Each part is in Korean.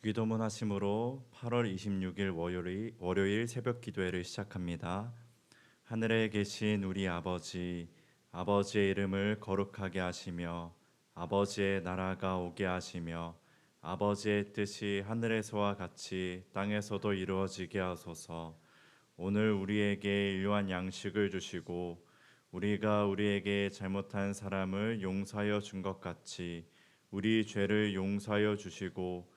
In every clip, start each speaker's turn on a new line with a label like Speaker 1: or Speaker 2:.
Speaker 1: 주기도문 하심으로 8월 26일 월요일, 월요일 새벽 기도회를 시작합니다. 하늘에 계신 우리 아버지, 아버지의 이름을 거룩하게 하시며 아버지의 나라가 오게 하시며 아버지의 뜻이 하늘에서와 같이 땅에서도 이루어지게 하소서. 오늘 우리에게 일용할 양식을 주시고 우리가 우리에게 잘못한 사람을 용서하여 준 것 같이 우리 죄를 용서하여 주시고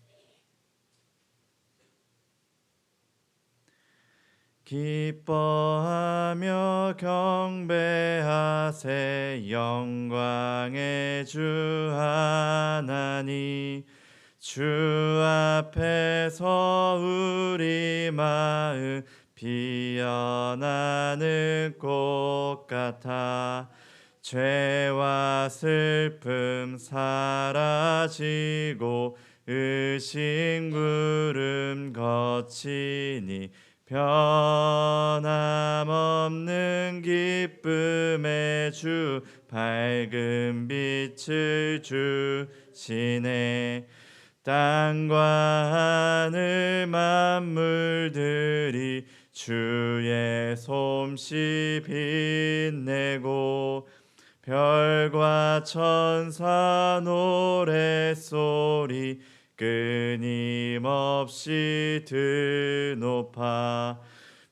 Speaker 1: 기뻐하며 경배하세 영광의 주 하나니 주 앞에서 우리 마음 피어나는 꽃 같아 죄와 슬픔 사라지고 의심 구름 거치니 변함없는 기쁨의 주 밝은 빛을 주시네. 땅과 하늘 만물들이 주의 솜씨 빛내고 별과 천사 노랫소리 끊임없이 드높아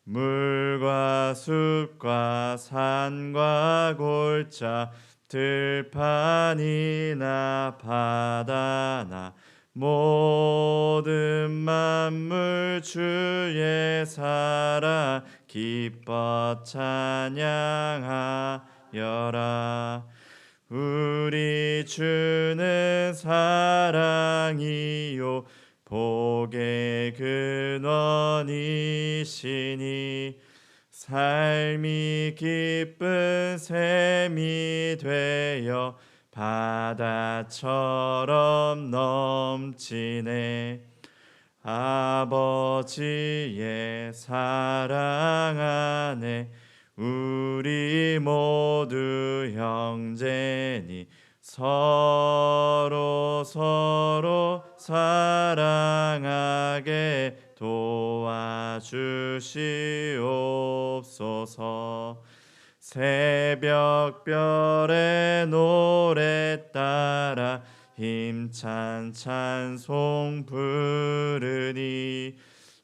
Speaker 1: 물과 숲과 산과 골짜 들판이나 바다나 모든 만물 주의 사랑 기뻐 찬양하여라 우리 주는 사랑이요. 복의 근원이시니 삶이 기쁜 샘이 되어 바다처럼 넘치네. 아버지의 사랑 안에 우리 모두 형제니 서로 서로 사랑하게 도와주시옵소서. 새벽별의 노래 따라 힘찬 찬송 부르니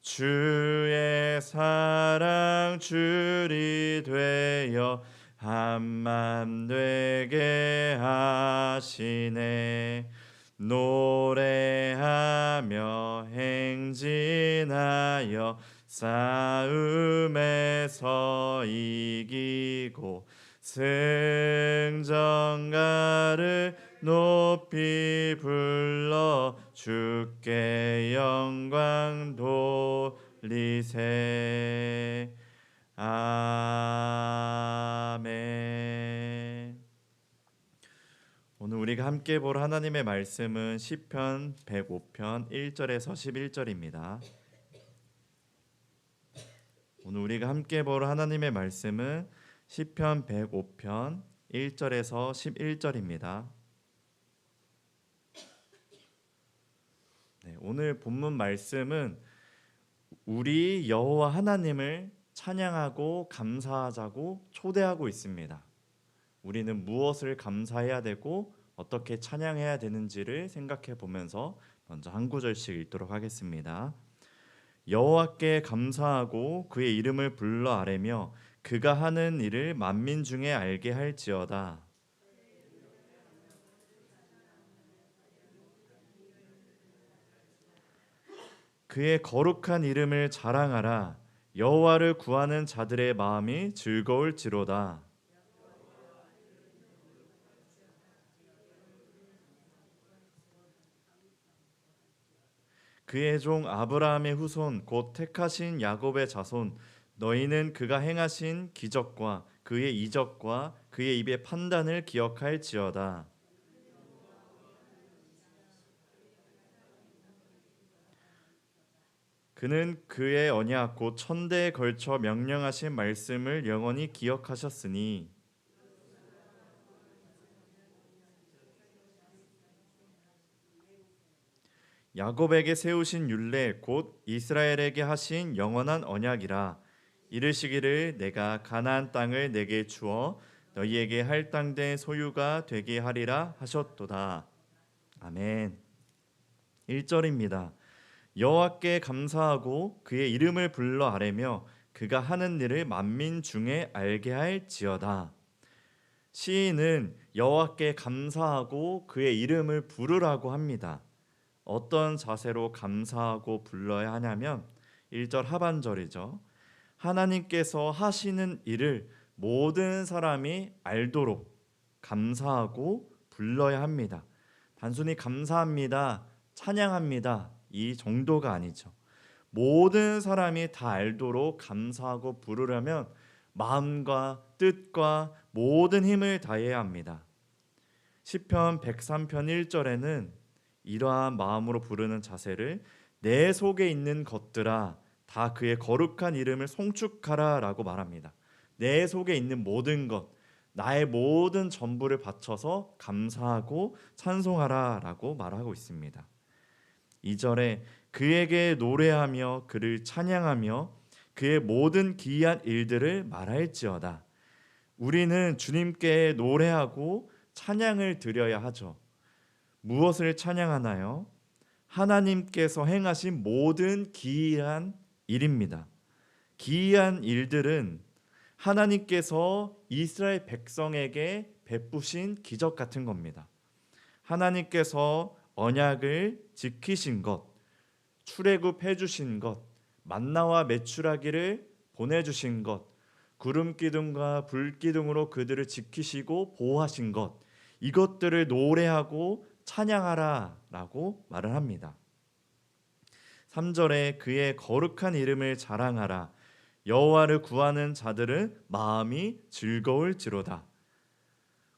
Speaker 1: 주의 사랑 줄이 되어 한맘 되게 하시네. 노래하며 행진하여 싸움에서 이기고 승전가를 높이 불러 주께 영광 돌리세 아멘 오늘 우리가 함께 볼 하나님의 말씀은 시편 105편 1절에서 11절입니다. 오늘 우리가 함께 볼 하나님의 말씀은 시편 105편 1절에서 11절입니다. 네, 오늘 본문 말씀은 우리 여호와 하나님을 찬양하고 감사하자고 초대하고 있습니다. 우리는 무엇을 감사해야 되고 어떻게 찬양해야 되는지를 생각해 보면서 먼저 한 구절씩 읽도록 하겠습니다. 여호와께 감사하고 그의 이름을 불러 아뢰며 그가 하는 일을 만민 중에 알게 할지어다. 그의 거룩한 이름을 자랑하라. 여호와를 구하는 자들의 마음이 즐거울지로다. 그의 종 아브라함의 후손 곧 택하신 야곱의 자손 너희는 그가 행하신 기적과 그의 이적과 그의 입의 판단을 기억할지어다. 그는 그의 언약 곧 천대에 걸쳐 명령하신 말씀을 영원히 기억하셨으니 야곱에게 세우신 율례 곧 이스라엘에게 하신 영원한 언약이라 이르시기를 내가 가나안 땅을 내게 주어 너희에게 할당된 소유가 되게 하리라 하셨도다. 아멘. 1절입니다. 여호와께 감사하고 그의 이름을 불러 아뢰며 그가 하는 일을 만민 중에 알게 할지어다. 시인은 여호와께 감사하고 그의 이름을 부르라고 합니다. 어떤 자세로 감사하고 불러야 하냐면 1절 하반절이죠. 하나님께서 하시는 일을 모든 사람이 알도록 감사하고 불러야 합니다. 단순히 감사합니다, 찬양합니다 이 정도가 아니죠. 모든 사람이 다 알도록 감사하고 부르려면 마음과 뜻과 모든 힘을 다해야 합니다. 시편 103편 1절에는 이러한 마음으로 부르는 자세를 내 속에 있는 것들아 다 그의 거룩한 이름을 송축하라라고 말합니다. 내 속에 있는 모든 것, 나의 모든 전부를 바쳐서 감사하고 찬송하라라고 말하고 있습니다. 2절에 그에게 노래하며 그를 찬양하며 그의 모든 기이한 일들을 말할지어다. 우리는 주님께 노래하고 찬양을 드려야 하죠. 무엇을 찬양하나요? 하나님께서 행하신 모든 기이한 일입니다. 기이한 일들은 하나님께서 이스라엘 백성에게 베푸신 기적 같은 겁니다. 하나님께서 언약을 지키신 것, 출애굽 해 주신 것, 만나와 메추라기를 보내 주신 것, 구름 기둥과 불 기둥으로 그들을 지키시고 보호하신 것, 이것들을 노래하고 찬양하라라고 말을 합니다. 3절에 그의 거룩한 이름을 자랑하라 여호와를 구하는 자들은 마음이 즐거울지로다.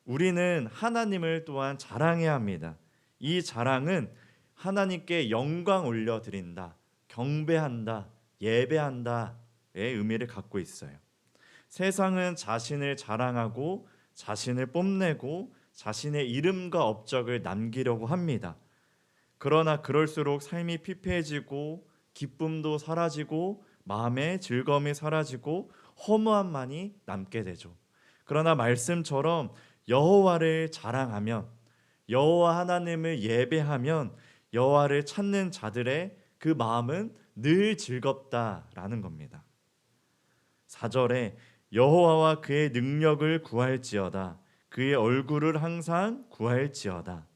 Speaker 1: 우리는 하나님을 또한 자랑해야 합니다. 이 자랑은 하나님께 영광 올려 드린다, 경배한다, 예배한다의 의미를 갖고 있어요. 세상은 자신을 자랑하고 자신을 뽐내고 자신의 이름과 업적을 남기려고 합니다. 그러나 그럴수록 삶이 피폐해지고 기쁨도 사라지고 마음의 즐거움이 사라지고 허무함만이 남게 되죠. 그러나 말씀처럼 여호와를 자랑하면 여호와 하나님을 예배하면 여호와를 찾는 자들의 그 마음은 늘 즐겁다라는 겁니다. 4절에 여호와와 그의 능력을 구할지어다 그의 얼굴을 항상 구할지어다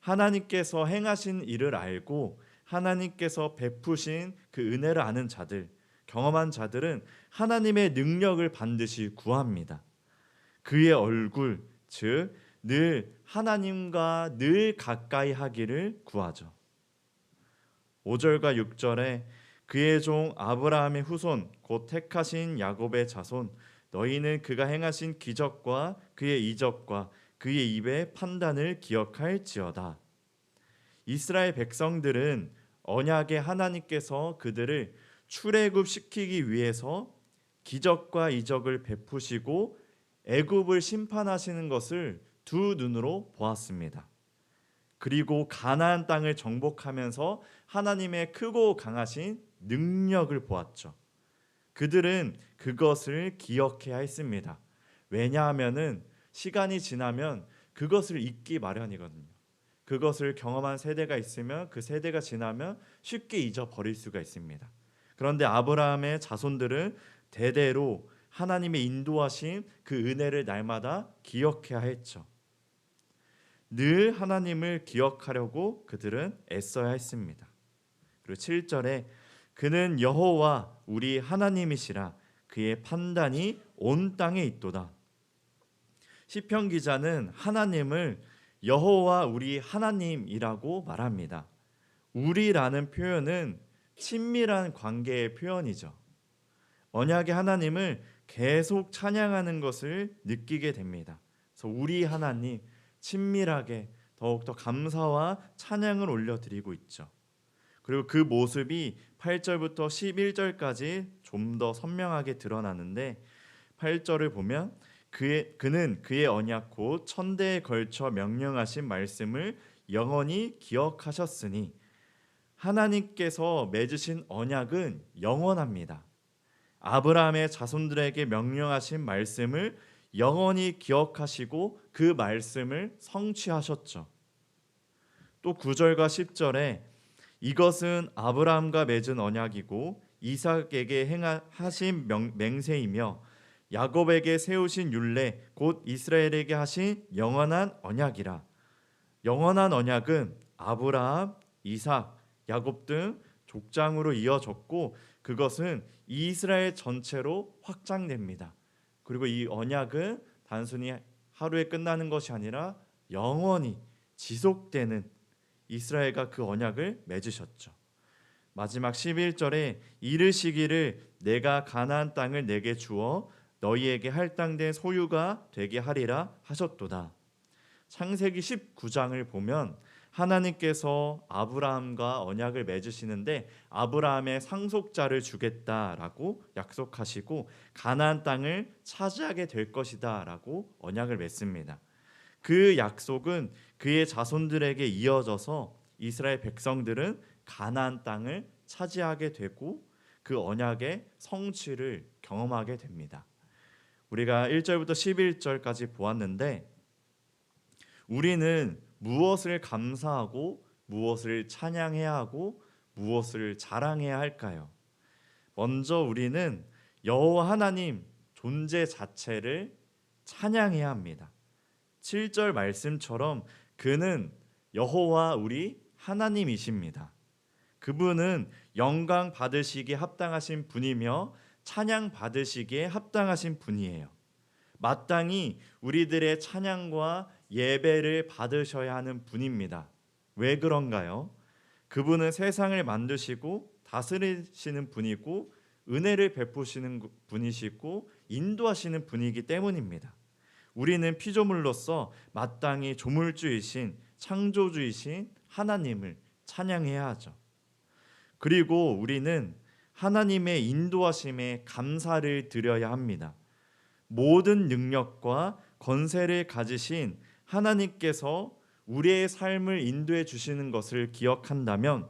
Speaker 1: 하나님께서 행하신 일을 알고 하나님께서 베푸신 그 은혜를 아는 자들 경험한 자들은 하나님의 능력을 반드시 구합니다. 그의 얼굴 즉 늘 하나님과 늘 가까이 하기를 구하죠. 5절과 6절에 그의 종 아브라함의 후손 곧 택하신 야곱의 자손 너희는 그가 행하신 기적과 그의 이적과 그의 입의 판단을 기억할지어다. 이스라엘 백성들은 언약의 하나님께서 그들을 출애굽 시키기 위해서 기적과 이적을 베푸시고 애굽을 심판하시는 것을 두 눈으로 보았습니다. 그리고 가나안 땅을 정복하면서 하나님의 크고 강하신 능력을 보았죠. 그들은 그것을 기억해야 했습니다. 왜냐하면은 시간이 지나면 그것을 잊기 마련이거든요. 그것을 경험한 세대가 있으면 그 세대가 지나면 쉽게 잊어버릴 수가 있습니다. 그런데 아브라함의 자손들은 대대로 하나님의 인도하신 그 은혜를 날마다 기억해야 했죠. 늘 하나님을 기억하려고 그들은 애써야 했습니다. 그리고 7절에 그는 여호와 우리 하나님이시라 그의 판단이 온 땅에 있도다. 시편 기자는 하나님을 여호와 우리 하나님이라고 말합니다. 우리라는 표현은 친밀한 관계의 표현이죠. 언약의 하나님을 계속 찬양하는 것을 느끼게 됩니다. 그래서 우리 하나님 친밀하게 더욱더 감사와 찬양을 올려드리고 있죠. 그리고 그 모습이 8절부터 11절까지 좀 더 선명하게 드러나는데 8절을 보면 그의, 그는 그의 언약 곧 천대에 걸쳐 명령하신 말씀을 영원히 기억하셨으니 하나님께서 맺으신 언약은 영원합니다. 아브라함의 자손들에게 명령하신 말씀을 영원히 기억하시고 그 말씀을 성취하셨죠. 또 9절과 10절에 이것은 아브라함과 맺은 언약이고 이삭에게 행하신 명- 맹세이며 야곱에게 세우신 율례 곧 이스라엘에게 하신 영원한 언약이라. 영원한 언약은 아브라함, 이삭, 야곱 등 족장으로 이어졌고 그것은 이스라엘 전체로 확장됩니다. 그리고 이 언약은 단순히 하루에 끝나는 것이 아니라 영원히 지속되는 이스라엘과 그 언약을 맺으셨죠. 마지막 11절에 이르시기를 내가 가나안 땅을 내게 주어 너희에게 할당된 소유가 되게 하리라 하셨도다. 창세기 19장을 보면 하나님께서 아브라함과 언약을 맺으시는데 아브라함의 상속자를 주겠다라고 약속하시고 가나안 땅을 차지하게 될 것이다라고 언약을 맺습니다. 그 약속은 그의 자손들에게 이어져서 이스라엘 백성들은 가나안 땅을 차지하게 되고 그 언약의 성취를 경험하게 됩니다. 우리가 1절부터 11절까지 보았는데 우리는 무엇을 감사하고 무엇을 찬양해야 하고 무엇을 자랑해야 할까요? 먼저 우리는 여호와 하나님 존재 자체를 찬양해야 합니다. 7절 말씀처럼 그는 여호와 우리 하나님이십니다. 그분은 영광 받으시기에 합당하신 분이며 찬양 받으시기에 합당하신 분이에요. 마땅히 우리들의 찬양과 예배를 받으셔야 하는 분입니다. 왜 그런가요? 그분은 세상을 만드시고 다스리시는 분이고 은혜를 베푸시는 분이시고 인도하시는 분이기 때문입니다. 우리는 피조물로서 마땅히 조물주이신 창조주이신 하나님을 찬양해야 하죠. 그리고 우리는 하나님의 인도하심에 감사를 드려야 합니다. 모든 능력과 권세를 가지신 하나님께서 우리의 삶을 인도해 주시는 것을 기억한다면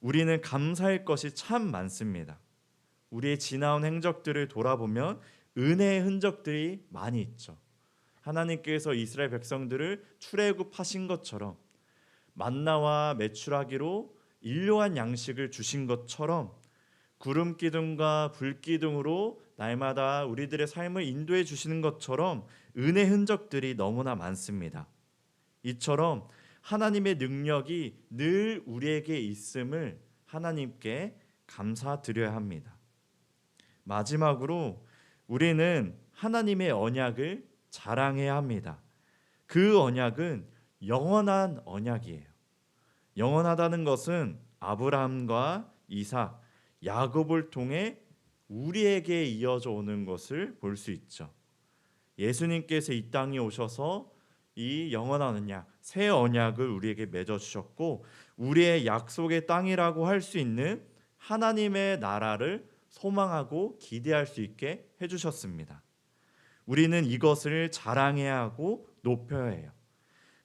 Speaker 1: 우리는 감사할 것이 참 많습니다. 우리의 지나온 행적들을 돌아보면 은혜의 흔적들이 많이 있죠. 하나님께서 이스라엘 백성들을 출애굽하신 것처럼 만나와 메추라기로 일용한 양식을 주신 것처럼 구름 기둥과 불 기둥으로 날마다 우리들의 삶을 인도해 주시는 것처럼 은혜 흔적들이 너무나 많습니다. 이처럼 하나님의 능력이 늘 우리에게 있음을 하나님께 감사드려야 합니다. 마지막으로 우리는 하나님의 언약을 자랑해야 합니다. 그 언약은 영원한 언약이에요. 영원하다는 것은 아브라함과 이삭, 야곱을 통해 우리에게 이어져 오는 것을 볼 수 있죠. 예수님께서 이 땅에 오셔서 이 영원한 언약, 새 언약을 우리에게 맺어 주셨고 우리의 약속의 땅이라고 할 수 있는 하나님의 나라를 소망하고 기대할 수 있게 해 주셨습니다. 우리는 이것을 자랑해야 하고 높여야 해요.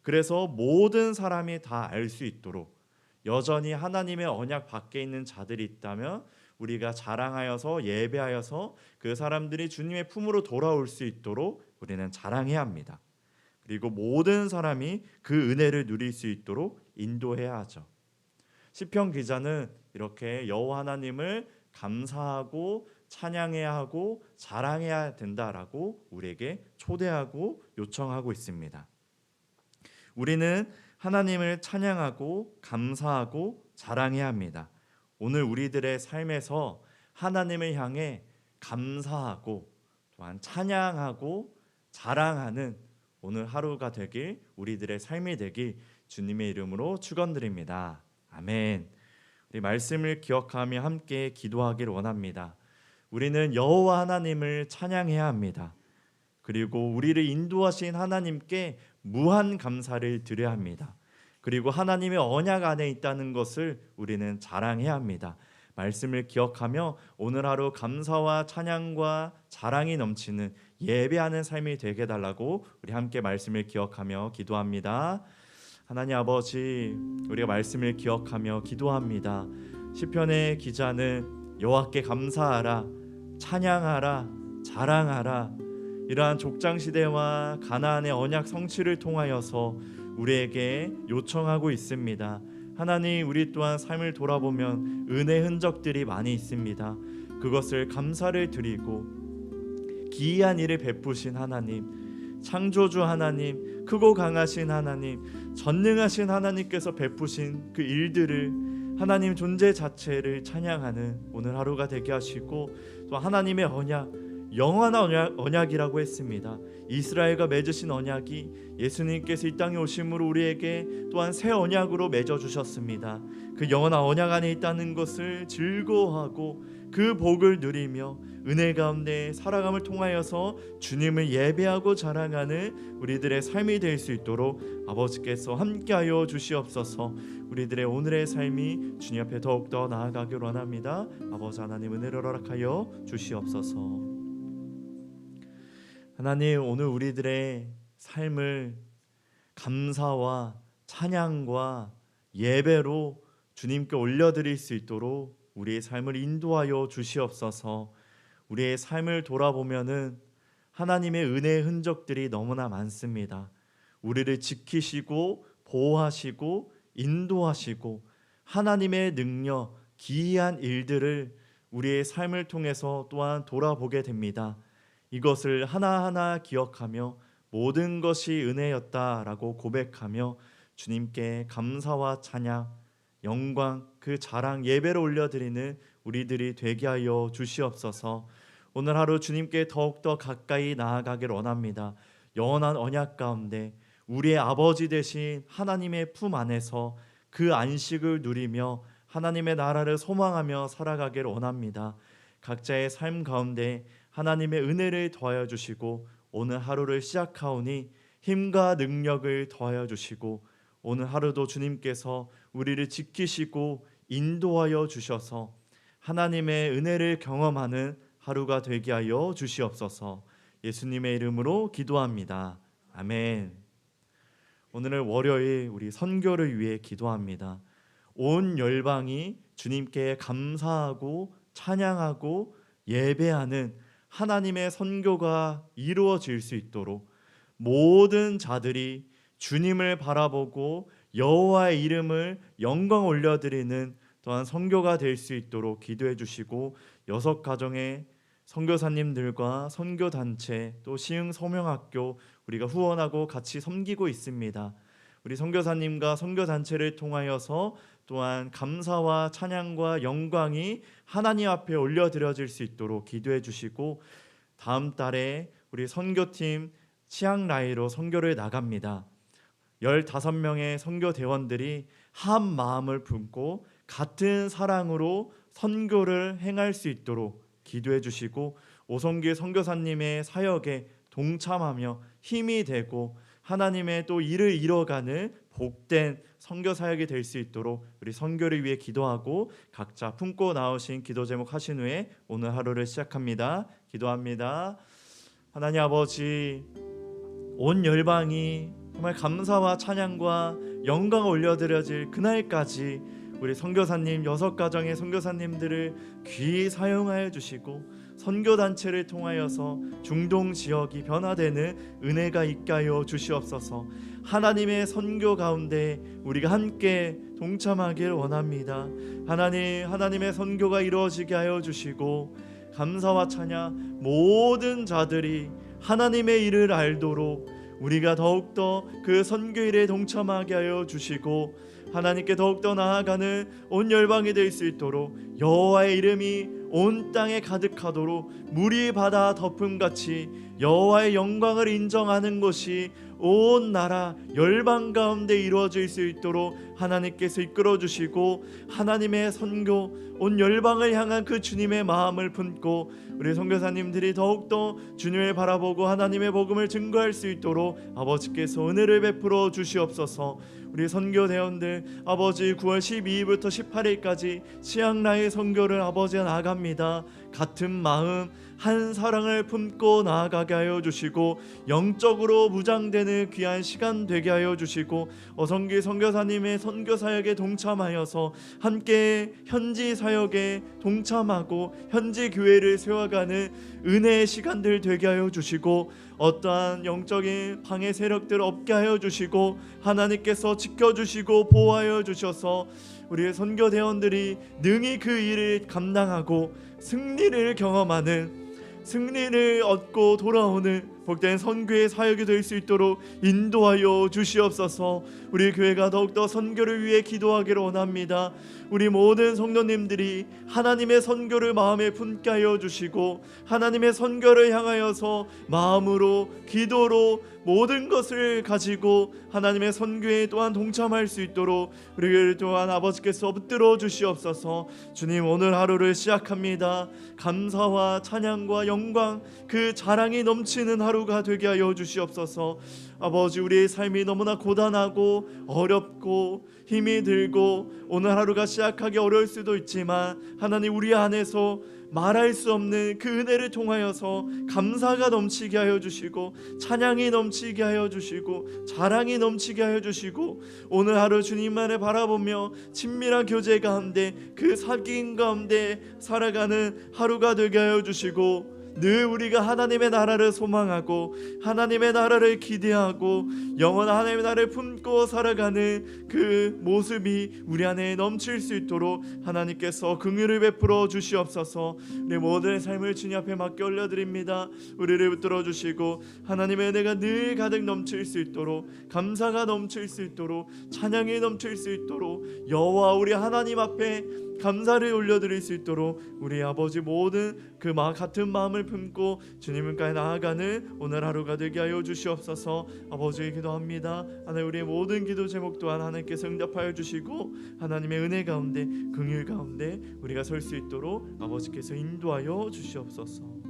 Speaker 1: 그래서 모든 사람이 다 알 수 있도록 여전히 하나님의 언약 밖에 있는 자들이 있다면 우리가 자랑하여서 예배하여서 그 사람들이 주님의 품으로 돌아올 수 있도록 우리는 자랑해야 합니다. 그리고 모든 사람이 그 은혜를 누릴 수 있도록 인도해야 하죠. 시편 기자는 이렇게 여호와 하나님을 감사하고 찬양해야 하고 자랑해야 된다라고 우리에게 초대하고 요청하고 있습니다. 우리는 하나님을 찬양하고 감사하고 자랑해야 합니다. 오늘 우리들의 삶에서 하나님을 향해 감사하고 또한 찬양하고 자랑하는 오늘 하루가 되길 우리들의 삶이 되길 주님의 이름으로 축원드립니다. 아멘. 우리 말씀을 기억하며 함께 기도하길 원합니다. 우리는 여호와 하나님을 찬양해야 합니다. 그리고 우리를 인도하신 하나님께 무한 감사를 드려야 합니다. 그리고 하나님의 언약 안에 있다는 것을 우리는 자랑해야 합니다. 말씀을 기억하며 오늘 하루 감사와 찬양과 자랑이 넘치는 예배하는 삶이 되게 달라고 우리 함께 말씀을 기억하며 기도합니다. 하나님 아버지, 우리가 말씀을 기억하며 기도합니다. 시편의 기자는 여호와께 감사하라, 찬양하라, 자랑하라. 이러한 족장 시대와 가나안의 언약 성취를 통하여서 우리에게 요청하고 있습니다. 하나님, 우리 또한 삶을 돌아보면 은혜 흔적들이 많이 있습니다. 그것을 감사를 드리고 기이한 일을 베푸신 하나님, 창조주 하나님, 크고 강하신 하나님, 전능하신 하나님께서 베푸신 그 일들을 하나님 존재 자체를 찬양하는 오늘 하루가 되게 하시고 또 하나님의 언약 영원한 언약, 언약이라고 했습니다. 이스라엘과 맺으신 언약이 예수님께서 이 땅에 오심으로 우리에게 또한 새 언약으로 맺어 주셨습니다. 그 영원한 언약 안에 있다는 것을 즐거워하고 그 복을 누리며 은혜 가운데 살아감을 통하여서 주님을 예배하고 자랑하는 우리들의 삶이 될 수 있도록 아버지께서 함께하여 주시옵소서. 우리들의 오늘의 삶이 주님 앞에 더욱 더 나아가길 원합니다. 아버지 하나님 은혜를 허락하여 주시옵소서. 하나님 오늘 우리들의 삶을 감사와 찬양과 예배로 주님께 올려드릴 수 있도록 우리의 삶을 인도하여 주시옵소서. 우리의 삶을 돌아보면은 하나님의 은혜의 흔적들이 너무나 많습니다. 우리를 지키시고 보호하시고 인도하시고 하나님의 능력, 기이한 일들을 우리의 삶을 통해서 또한 돌아보게 됩니다. 이것을 하나하나 기억하며 모든 것이 은혜였다라고 고백하며 주님께 감사와 찬양, 영광, 그 자랑 예배를 올려드리는 우리들이 되게 하여 주시옵소서. 오늘 하루 주님께 더욱더 가까이 나아가길 원합니다. 영원한 언약 가운데 우리의 아버지 되신 하나님의 품 안에서 그 안식을 누리며 하나님의 나라를 소망하며 살아가길 원합니다. 각자의 삶 가운데 하나님의 은혜를 더하여 주시고 오늘 하루를 시작하오니 힘과 능력을 더하여 주시고 오늘 하루도 주님께서 우리를 지키시고 인도하여 주셔서 하나님의 은혜를 경험하는 하루가 되게 하여 주시옵소서. 예수님의 이름으로 기도합니다. 아멘. 오늘은 월요일 우리 선교를 위해 기도합니다. 온 열방이 주님께 감사하고 찬양하고 예배하는 하나님의 선교가 이루어질 수 있도록 모든 자들이 주님을 바라보고 여호와의 이름을 영광 올려드리는 또한 선교가 될 수 있도록 기도해 주시고 여섯 가정의 선교사님들과 선교 단체 또 시흥 소명학교 우리가 후원하고 같이 섬기고 있습니다. 우리 선교사님과 선교 단체를 통하여서 또한 감사와 찬양과 영광이 하나님 앞에 올려드려질 수 있도록 기도해 주시고 다음 달에 우리 선교팀 치앙라이로 선교를 나갑니다. 15명의 선교 대원들이 한 마음을 품고 같은 사랑으로 선교를 행할 수 있도록 기도해 주시고 오성길 선교사님의 사역에 동참하며 힘이 되고 하나님의 또 일을 이뤄가는 복된 선교 사역이 될 수 있도록 우리 선교를 위해 기도하고 각자 품고 나오신 기도 제목 하신 후에 오늘 하루를 시작합니다. 기도합니다. 하나님 아버지 온 열방이 정말 감사와 찬양과 영광을 올려드려질 그날까지 우리 선교사님 여섯 가정의 선교사님들을 귀히 사용하여 주시고 선교 단체를 통하여서 중동 지역이 변화되는 은혜가 하여 주시옵소서. 하나님의 선교 가운데 우리가 함께 동참하길 원합니다. 하나님, 하나님의 선교가 이루어지게 하여 주시고 감사와 찬양 모든 자들이 하나님의 일을 알도록 우리가 더욱더 그 선교 일에 동참하게 하여 주시고 하나님께 더욱더 나아가는 온 열방이 될 수 있도록 여호와의 이름이 온 땅에 가득하도록 물이 바다 덮음 같이 여호와의 영광을 인정하는 것이 온 나라 열방 가운데 이루어질 수 있도록 하나님께서 이끌어 주시고 하나님의 선교 온 열방을 향한 그 주님의 마음을 품고 우리 선교사님들이 더욱더 주님을 바라보고 하나님의 복음을 증거할 수 있도록 아버지께서 은혜를 베풀어 주시옵소서. 우리 선교 대원들 아버지 9월 12일부터 18일까지 시향나의 선교를 아버지가 나갑니다. 같은 마음 한 사랑을 품고 나아가게 하여 주시고 영적으로 무장되는 귀한 시간 되게 하여 주시고 어성기 선교사님의 선교 사역에 동참하여서 함께 현지 사역에 동참하고 현지 교회를 세워가는 은혜의 시간들 되게 하여 주시고 어떠한 영적인 방해 세력들 없게 하여 주시고 하나님께서 지켜 주시고 보호하여 주셔서 우리의 선교 대원들이 능히 그 일을 감당하고 승리를 경험하는 승리를 얻고 돌아오는 복된 선교의 사역이 될 수 있도록 인도하여 주시옵소서. 우리 교회가 더욱더 선교를 위해 기도하기를 원합니다. 우리 모든 성도님들이 하나님의 선교를 마음에 품게 하여 주시고 하나님의 선교를 향하여서 마음으로 기도로 모든 것을 가지고 하나님의 선교에 또한 동참할 수 있도록 우리 교회를 또한 아버지께서 붙들어 주시옵소서. 주님 오늘 하루를 시작합니다. 감사와 찬양과 영광 그 자랑이 넘치는 하루 가 되게 하여 주시옵소서. 아버지 우리의 삶이 너무나 고단하고 어렵고 힘이 들고 오늘 하루가 시작하기 어려울 수도 있지만 하나님 우리 안에서 말할 수 없는 그 은혜를 통하여서 감사가 넘치게 하여 주시고 찬양이 넘치게 하여 주시고 자랑이 넘치게 하여 주시고 오늘 하루 주님만을 바라보며 친밀한 교제 가운데 그 사귐 가운데 살아가는 하루가 되게 하여 주시고 늘 우리가 하나님의 나라를 소망하고 하나님의 나라를 기대하고 영원한 하나님의 나라를 품고 살아가는 그 모습이 우리 안에 넘칠 수 있도록 하나님께서 긍휼을 베풀어 주시옵소서. 우리 모든 삶을 주님 앞에 맡겨 올려드립니다. 우리를 붙들어 주시고 하나님의 은혜가 늘 가득 넘칠 수 있도록 감사가 넘칠 수 있도록 찬양이 넘칠 수 있도록 여호와 우리 하나님 앞에 감사를 올려드릴 수 있도록 우리 아버지 모든 그 마, 같은 마음을 품고 주님을까지 나아가는 오늘 하루가 되게 하여 주시옵소서. 아버지에 기도합니다. 하나님 우리의 모든 기도 제목 또한 하나님께서 응답하여 주시고 하나님의 은혜 가운데 긍휼 가운데 우리가 설 수 있도록 아버지께서 인도하여 주시옵소서